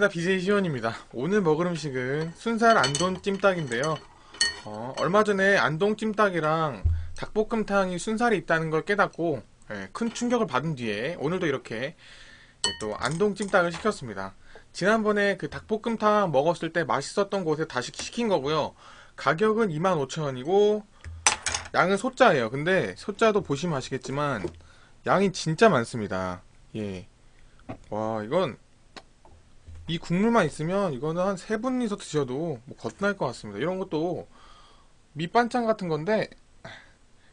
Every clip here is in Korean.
나 BJ 시원입니다. 오늘 먹을 음식은 순살 안동 찜닭인데요. 어, 얼마 전에 안동 찜닭이랑 닭볶음탕이 순살이 있다는 걸 깨닫고 예, 큰 충격을 받은 뒤에 오늘도 이렇게 예, 또 안동 찜닭을 시켰습니다. 지난번에 그 닭볶음탕 먹었을 때 맛있었던 곳에 다시 시킨 거고요. 가격은 25,000원이고 양은 소자예요. 근데 소자도 보시면 아시겠지만 양이 진짜 많습니다. 예. 와, 이건 이 국물만 있으면 이거는 한 세 분이서 드셔도 뭐 거뜬할 것 같습니다. 이런 것도 밑반찬 같은 건데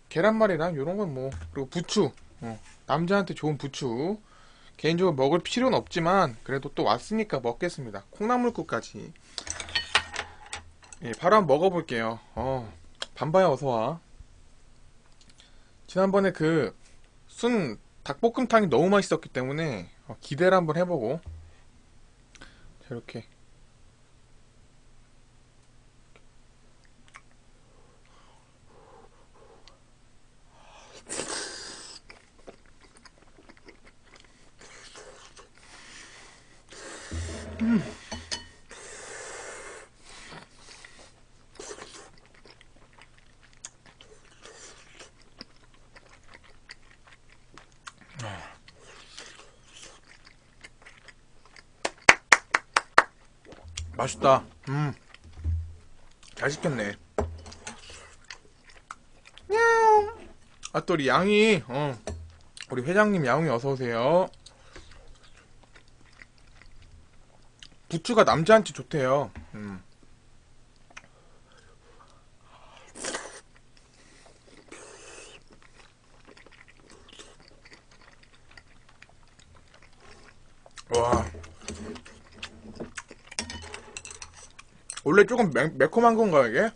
계란말이랑 이런 건 뭐 그리고 부추 어, 남자한테 좋은 부추 개인적으로 먹을 필요는 없지만 그래도 또 왔으니까 먹겠습니다. 콩나물국까지 예, 바로 한번 먹어볼게요. 어, 반바야 어서와. 지난번에 그 순 닭볶음탕이 너무 맛있었기 때문에 어, 기대를 한번 해보고 자, 이렇게 맛있다. 음. 잘 시켰네. 냥. 아, 또 우리 양이, 어. 우리 회장님 양이 어서오세요. 부추가 남자한테 좋대요. 음. 와. 원래 조금 매, 매콤한 건가요, 이게?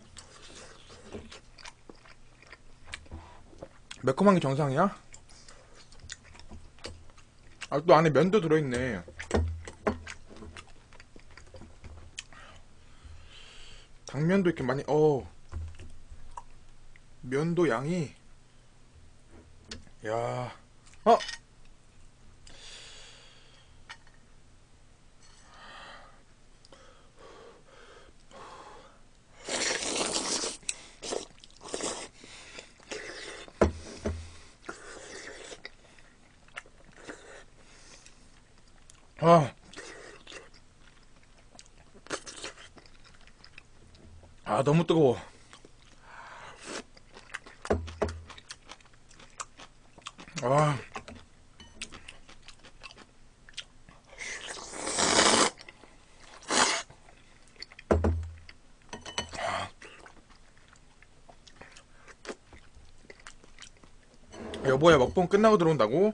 매콤한 게 정상이야? 아, 또 안에 면도 들어있네. 당면도 이렇게 많이, 어. 면도 양이, 야, 어! 아. 아, 너무 뜨거워. 아. 여보야 먹방 끝나고 들어온다고?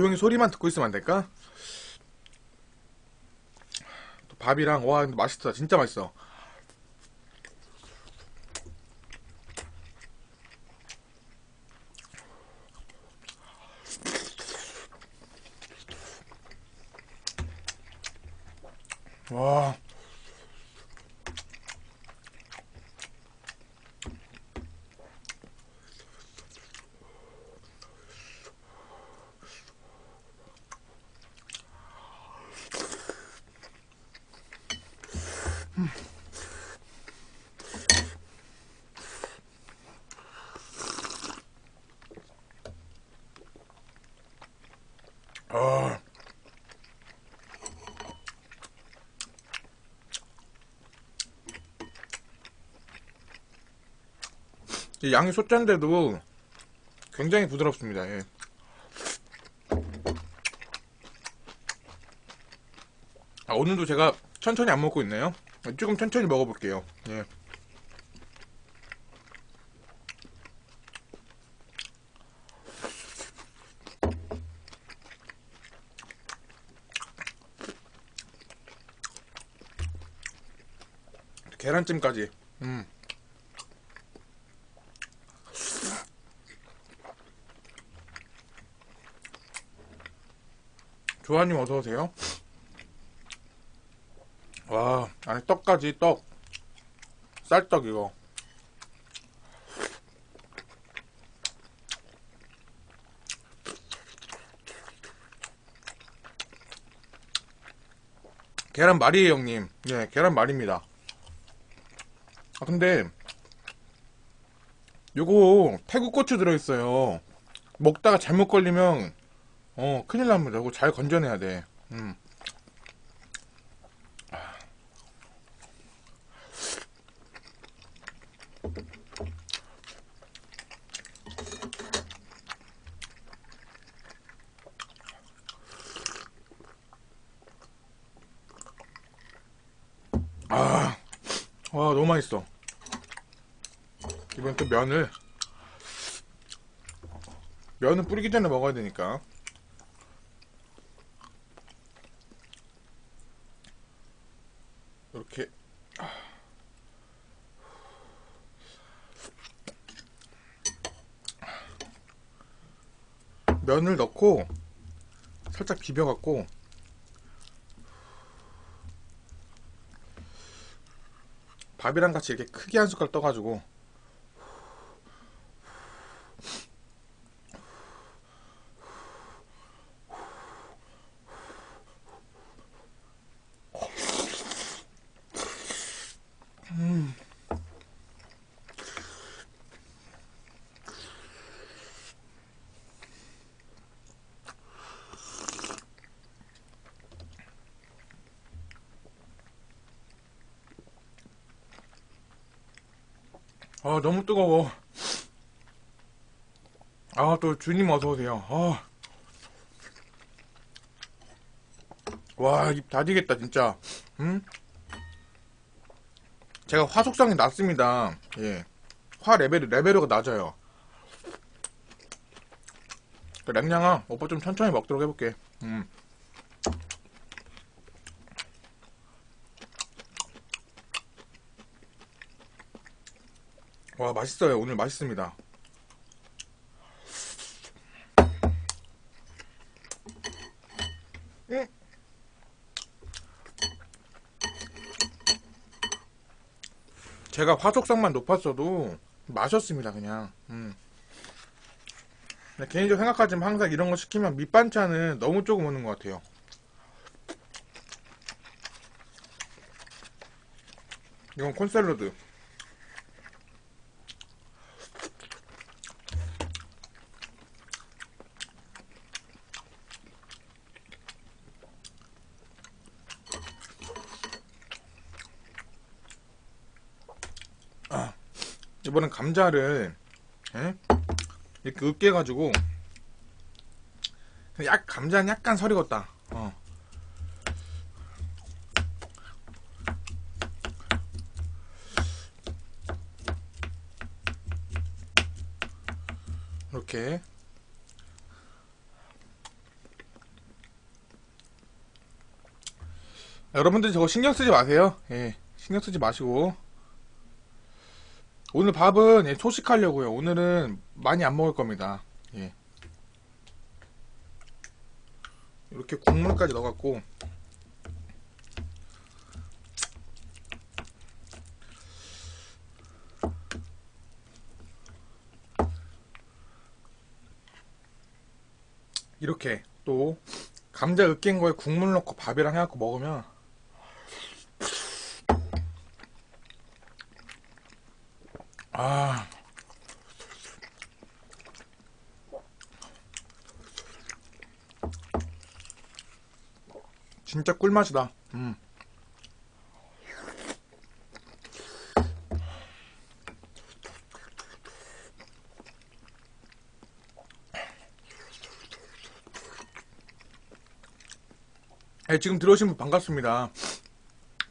조용히 소리만 듣고 있으면 안 될까? 또 밥이랑 와 맛있다. 진짜 맛있어. 와 아. 이 양이 소짠데도 굉장히 부드럽습니다. 예. 아, 오늘도 제가 천천히 안 먹고 있네요. 조금 천천히 먹어볼게요. 예. 계란찜까지. 음. 조아님 어서 오세요. 와, 안에 떡까지 떡. 쌀떡 이거. 계란 말이에요, 형님. 네, 계란 말입니다. 아, 근데, 요거, 태국 고추 들어있어요. 먹다가 잘못 걸리면, 어, 큰일 납니다. 이거 잘 건져내야 돼. 음. 아, 와, 너무 맛있어. 이번 또 면을, 면은 뿌리기 전에 먹어야 되니까. 이렇게. 면을 넣고, 살짝 비벼갖고, 밥이랑 같이 이렇게 크게 한 숟갈 떠가지고 아 너무 뜨거워. 아 또 주님 어서오세요. 아. 와 입 다지겠다 진짜. 음? 제가 화 속성이 낮습니다. 예 화 레벨 레벨이 낮아요. 그 랭냥아 오빠 좀 천천히 먹도록 해볼게. 음. 와 맛있어요 오늘 맛있습니다 음. 제가 화속성만 높았어도 마셨습니다 그냥 음. 개인적으로 생각하지만 항상 이런 거 시키면 밑반찬은 너무 조금 오는 것 같아요 이건 콘샐러드 이번엔 감자를 예? 이렇게 으깨 가지고 약 감자는 약간 설익었다. 어. 이렇게 여러분들 저거 신경 쓰지 마세요. 예, 신경 쓰지 마시고 오늘 밥은 예, 소식하려고요. 오늘은 많이 안 먹을 겁니다. 예. 이렇게 국물까지 넣어갖고 이렇게 또 감자 으깬 거에 국물 넣고 밥이랑 해갖고 먹으면 아. 진짜 꿀맛이다. 음. 네, 지금 들어오신 분 반갑습니다.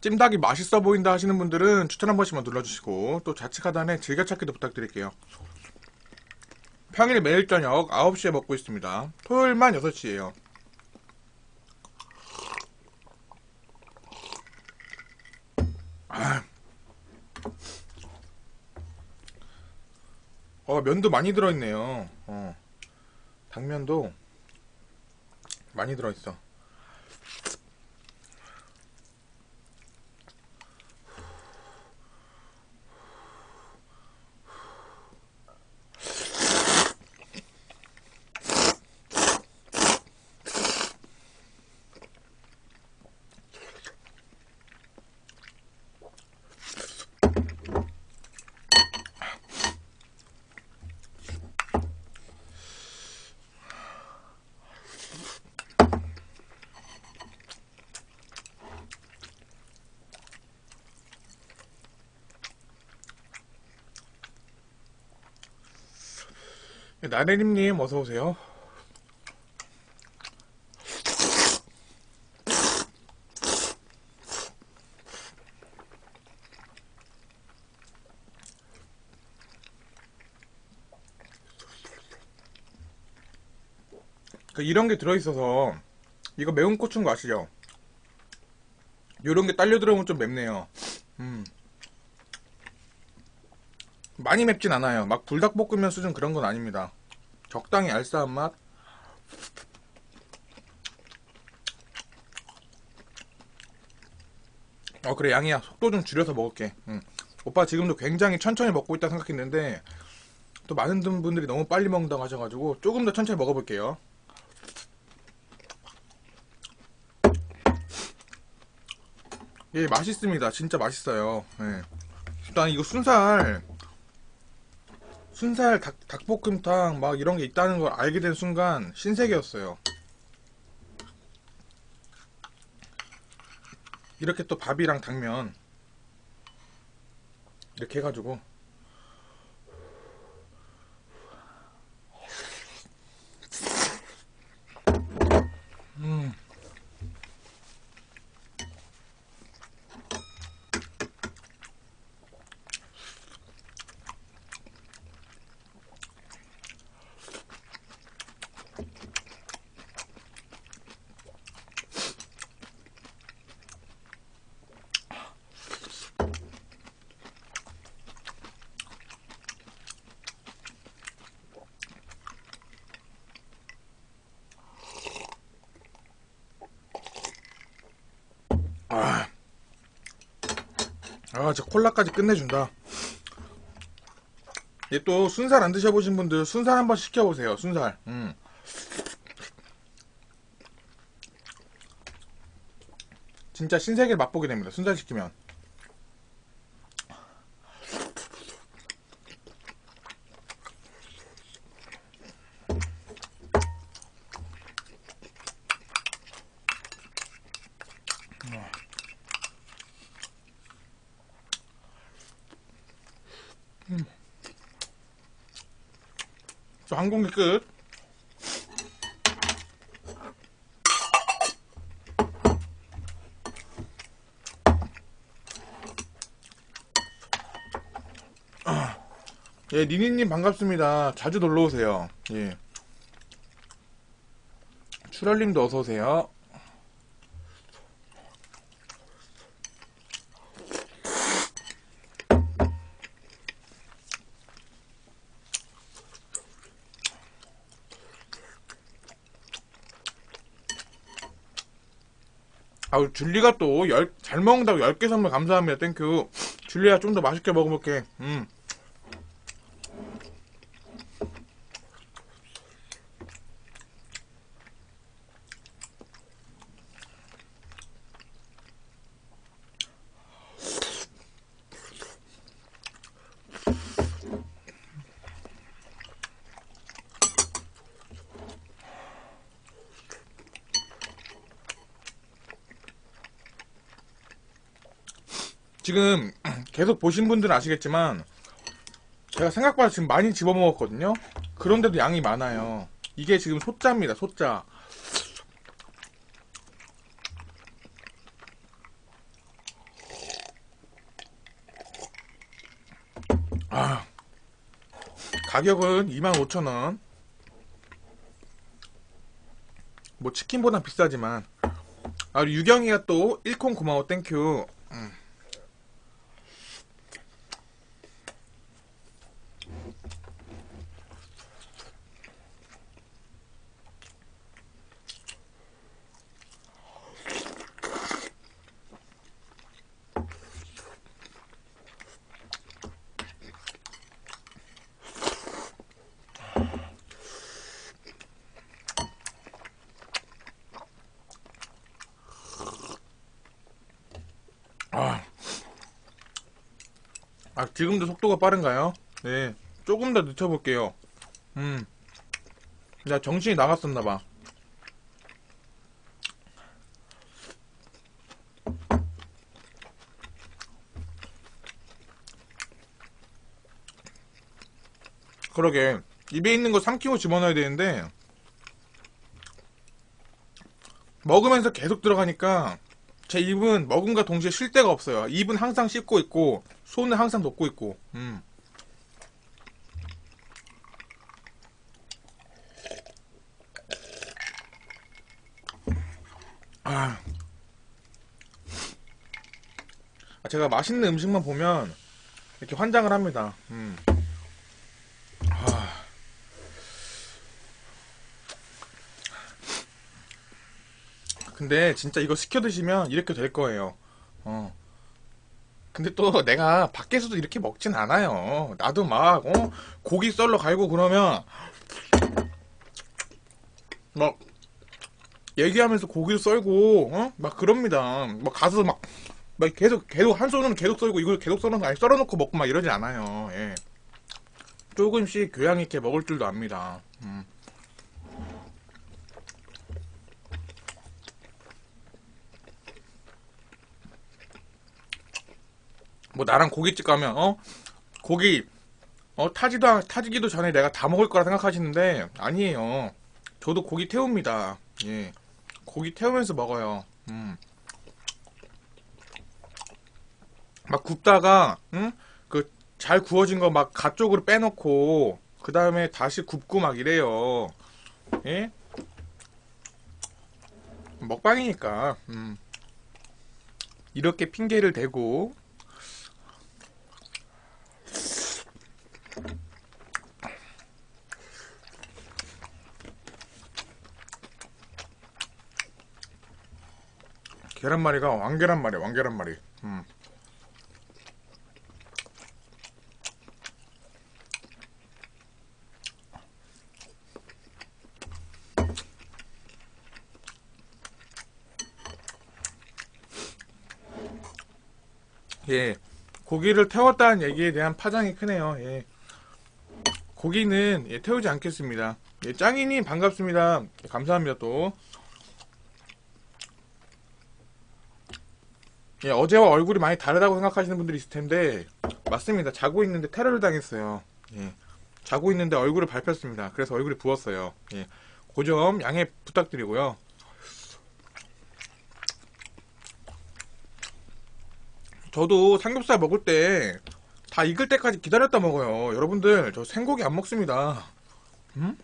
찜닭이 맛있어 보인다 하시는 분들은 추천 한 번씩만 눌러주시고 또 좌측 하단에 즐겨찾기도 부탁드릴게요. 평일 매일 저녁 9시에 먹고 있습니다. 토요일만 6시에요. 아. 어, 면도 많이 들어있네요. 어. 당면도 많이 들어있어. 나래님님 어서 오세요. 그 이런 게 들어있어서 이거 매운 고추인 거 아시죠? 요런 게 딸려 들어오면 좀 맵네요. 음. 많이 맵진 않아요. 막 불닭볶음면 수준 그런 건 아닙니다. 적당히 알싸한 맛. 어 그래 양이야 속도 좀 줄여서 먹을게. 응. 오빠 지금도 굉장히 천천히 먹고 있다 생각했는데 또 많은 분들이 너무 빨리 먹는다고 하셔가지고 조금 더 천천히 먹어볼게요. 예 맛있습니다. 진짜 맛있어요. 예. 일단 이거 순살 순살 닭, 닭볶음탕 막 이런 게 있다는 걸 알게 된 순간 신세계였어요. 이렇게 또 밥이랑 당면 이렇게 해가지고 아, 저 콜라까지 끝내준다. 얘또 순살 안 드셔보신 분들 순살 한번 시켜보세요. 순살. 음. 진짜 신세계를 맛보게 됩니다. 순살 시키면. 한 공기 끝. 아, 예, 니니님 반갑습니다. 자주 놀러 오세요. 예. 출혈님도 어서 오세요. 아우 줄리가 또잘 먹는다고 10개 선물 감사합니다. 땡큐. 줄리야 좀 더 맛있게 먹어볼게. 음. 지금 계속 보신 분들은 아시겠지만 제가 생각보다 지금 많이 집어먹었거든요. 그런데도 양이 많아요. 이게 지금 소자입니다. 소자. 아, 가격은 25,000원. 뭐 치킨보다 비싸지만 아 유경이가 또 1콩 고마워 땡큐 지금도 속도가 빠른가요? 네, 조금 더 늦춰볼게요. 음, 나 정신이 나갔었나봐. 그러게, 입에 있는 거 삼키고 집어넣어야 되는데 먹으면서 계속 들어가니까 제 입은 먹음과 동시에 쉴 데가 없어요. 입은 항상 씹고 있고 손은 항상 놓고 있고. 음. 아. 아, 제가 맛있는 음식만 보면 이렇게 환장을 합니다. 음. 근데 진짜 이거 시켜 드시면 이렇게 될 거예요. 어. 근데 또 내가 밖에서도 이렇게 먹진 않아요. 나도 막 어? 고기 썰러 갈고 그러면 막 얘기하면서 고기를 썰고 어? 막 그럽니다. 막 가서 막, 막 계속 계속 한 손은 계속 썰고 이걸 계속 썰어 아니 썰어놓고 먹고 막 이러지 않아요. 예. 조금씩 교양 있게 먹을 줄도 압니다. 음. 뭐 나랑 고깃집 가면 어 고기 어 타지도 않- 타지기도 전에 내가 다 먹을 거라 생각하시는데 아니에요. 저도 고기 태웁니다. 예. 고기 태우면서 먹어요. 음. 막 굽다가 응? 그 잘 구워진 거 막 가 쪽으로 빼놓고 그 다음에 다시 굽고 막 이래요. 예? 먹방이니까 음. 이렇게 핑계를 대고 계란말이가 왕계란말이 왕계란말이. 음. 예 고기를 태웠다는 얘기에 대한 파장이 크네요 예. 고기는 예, 태우지 않겠습니다. 예, 짱이님 반갑습니다. 예, 감사합니다 또 예, 어제와 얼굴이 많이 다르다고 생각하시는 분들이 있을 텐데 맞습니다. 자고 있는데 테러를 당했어요. 예. 자고 있는데 얼굴을 밟혔습니다. 그래서 얼굴이 부었어요. 예. 그점 양해 부탁드리고요. 저도 삼겹살 먹을 때 다 익을 때까지 기다렸다 먹어요. 여러분들 저 생고기 안 먹습니다. 음?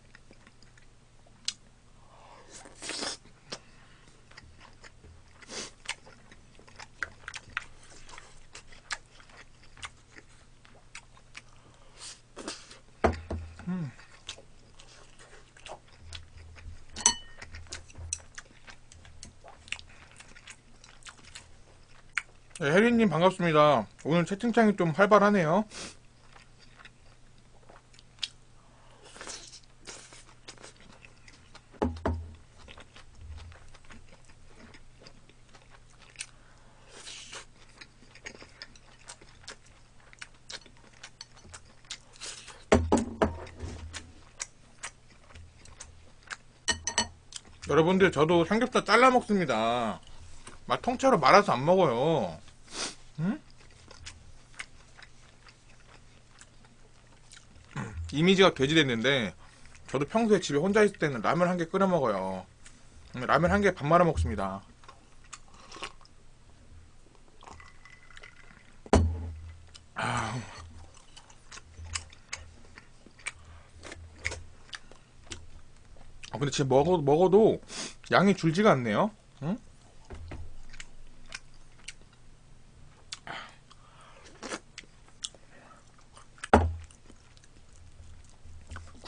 반갑습니다. 오늘 채팅창이 좀 활발하네요. 여러분들 저도 삼겹살 잘라 먹습니다. 막 통째로 말아서 안 먹어요. 이미지가 돼지됐는데 저도 평소에 집에 혼자 있을 때는 라면 한 개 끓여 먹어요. 음, 라면 한 개 밥 말아 먹습니다. 아. 아, 근데 진짜 먹어, 먹어도 양이 줄지가 않네요. 응?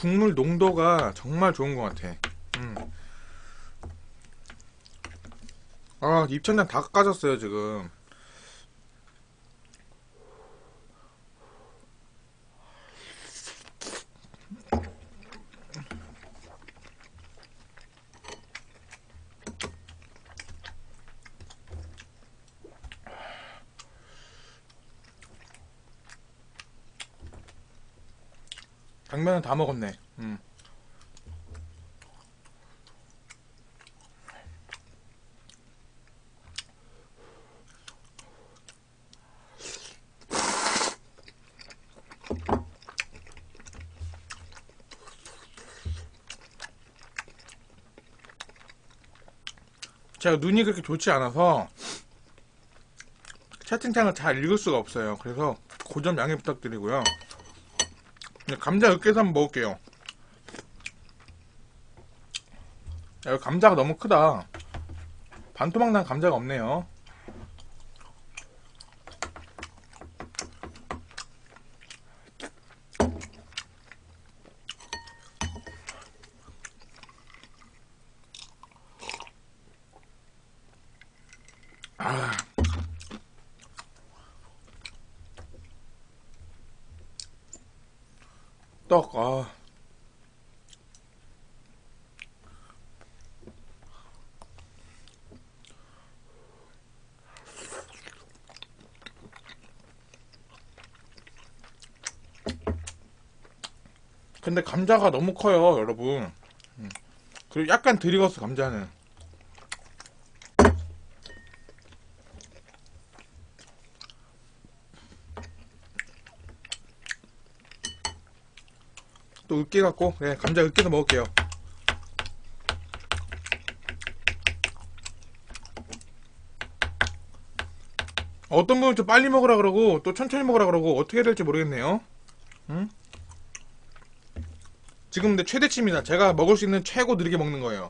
국물 농도가 정말 좋은 것 같아. 음. 아, 입천장 다 까졌어요, 지금. 다 먹었네. 음. 제가 눈이 그렇게 좋지 않아서 채팅창을 잘 읽을 수가 없어요. 그래서 고점 양해 부탁드리고요. 그냥 감자 으깨서 한번 먹을게요. 야, 감자가 너무 크다. 반토막 난 감자가 없네요. 떡, 아. 근데 감자가 너무 커요, 여러분. 음. 그리고 약간 덜 익었어, 감자는. 또 으깨 갖고, 네, 감자 으깨서 먹을게요. 어떤 분은 좀 빨리 먹으라 그러고, 또 천천히 먹으라 그러고, 어떻게 해야 될지 모르겠네요. 응? 지금 근데 최대치입니다. 제가 먹을 수 있는 최고 느리게 먹는 거예요.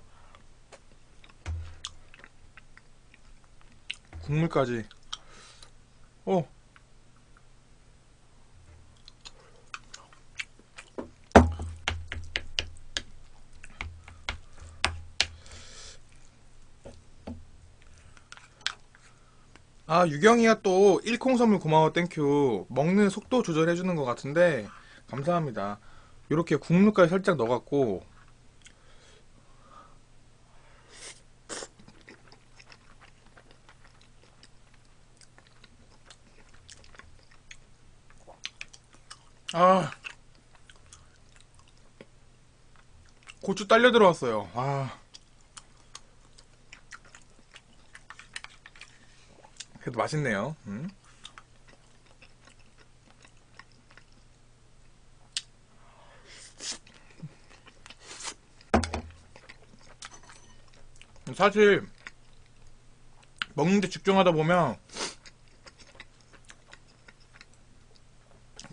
국물까지. 어. 아, 유경이가 또 일콩 선물 고마워 땡큐. 먹는 속도 조절해 주는 것 같은데 감사합니다. 이렇게 국물까지 살짝 넣어갖고 아 고추 딸려 들어왔어요. 아 그래도 맛있네요. 음. 사실 먹는데 집중하다 보면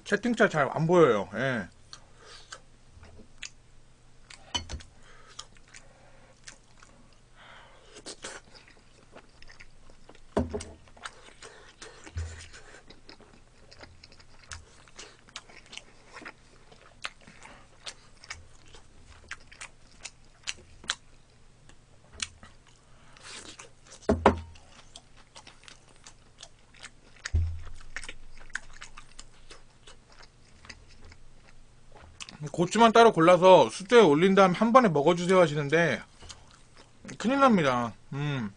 채팅창 잘 안 보여요. 예. 고추만 따로 골라서 수저에 올린 다음에 한 번에 먹어주세요 하시는데 큰일 납니다. 음.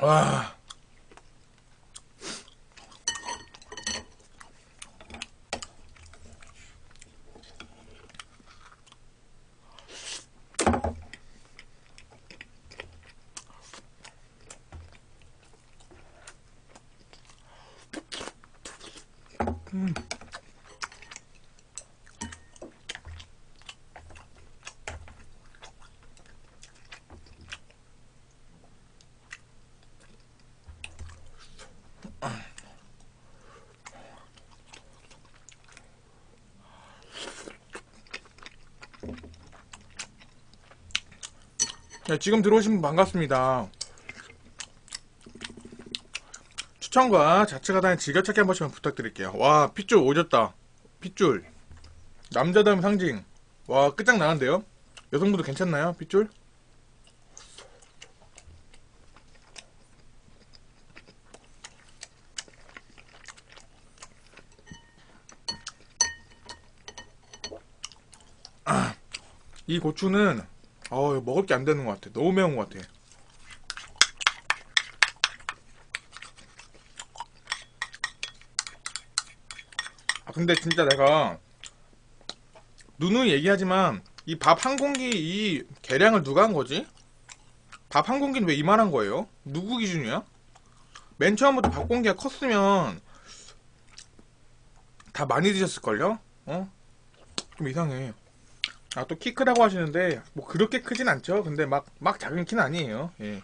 와. 네, 지금 들어오신 분 반갑습니다. 추천과 자체 가단의 즐겨찾기 한 번씩만 부탁드릴게요. 와, 핏줄 오졌다. 핏줄. 남자다움 상징. 와, 끝장나는데요? 여성분도 괜찮나요? 핏줄? 아, 이 고추는 어, 먹을 게 안 되는 것 같아. 너무 매운 것 같아. 아, 근데 진짜 내가 누누이 얘기하지만 이 밥 한 공기 이 계량을 누가 한 거지? 밥 한 공기는 왜 이만한 거예요? 누구 기준이야? 맨 처음부터 박공기가 컸으면 다 많이 드셨을걸요? 어? 좀 이상해. 아, 또 키 크다고 하시는데, 뭐, 그렇게 크진 않죠? 근데 막, 막 작은 키는 아니에요. 예.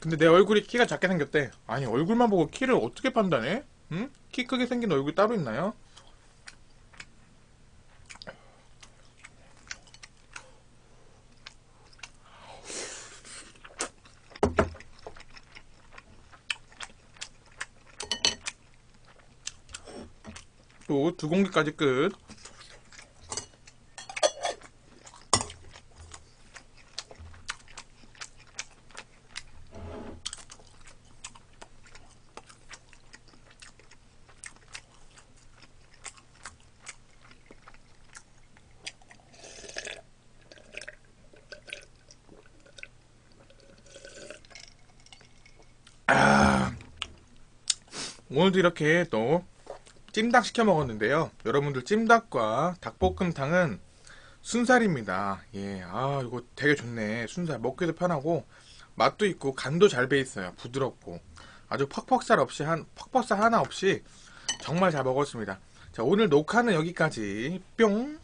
근데 내 얼굴이 키가 작게 생겼대. 아니, 얼굴만 보고 키를 어떻게 판단해? 응? 키 크게 생긴 얼굴 따로 있나요? 또 두 공기까지 끝. 오늘도 이렇게 또 찜닭 시켜 먹었는데요. 여러분들 찜닭과 닭볶음탕은 순살입니다. 예, 아 이거 되게 좋네. 순살 먹기도 편하고 맛도 있고 간도 잘 배 있어요. 부드럽고 아주 퍽퍽살 없이 한 퍽퍽살 하나 없이 정말 잘 먹었습니다. 자 오늘 녹화는 여기까지 뿅.